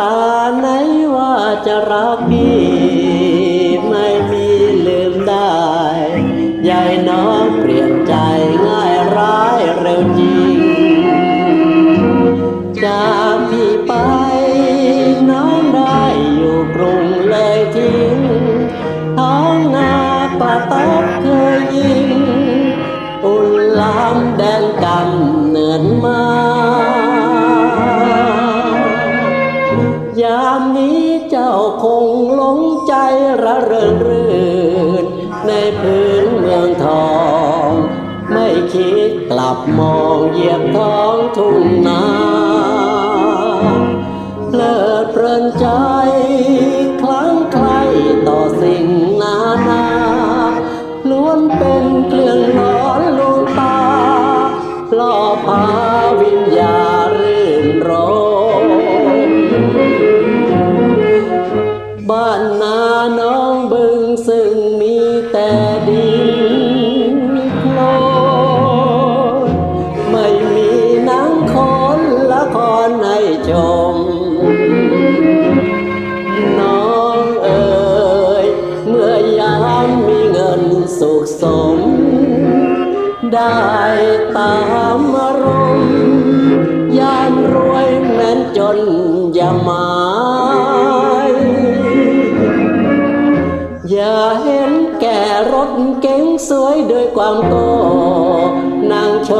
ตาไหนว่าจะรักพี่ ยามนี้เจ้าคงหลงใจระเริงรื่น ในพื้นเมืองทอง ไม่คิดกลับมองเหยียบท้องทุ่งนา ม น้องเอ๋ยเมื่อยามมีเงินสุขสม ได้ตามอารมณ์ยามรวยแม้นจนอย่าหมายอย่าเห็นแก่รถเก๋งสวยด้วยความโก้นางโช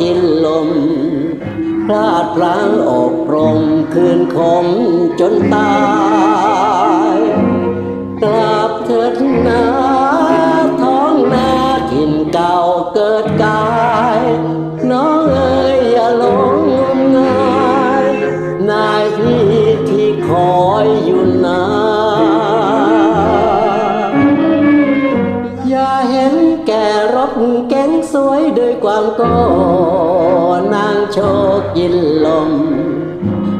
กินลม พลาดพลั้งอกรมคืนคมจนตาย แก่รถแก๊งสวยด้วยความก่อนางโชคยินลม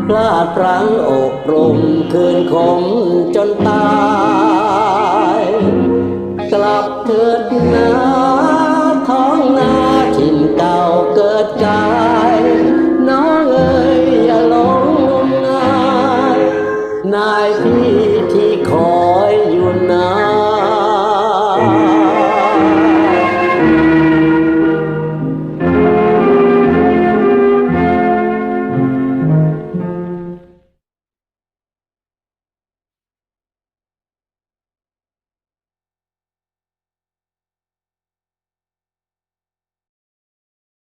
พลาดพลั้งอกรมคืนคงจนตาย กลับเถิดนาท้องนาถิ่นเก่าเกิดกายน้องเอ๋ยอย่าหลงงายนายพี่ที่ขอ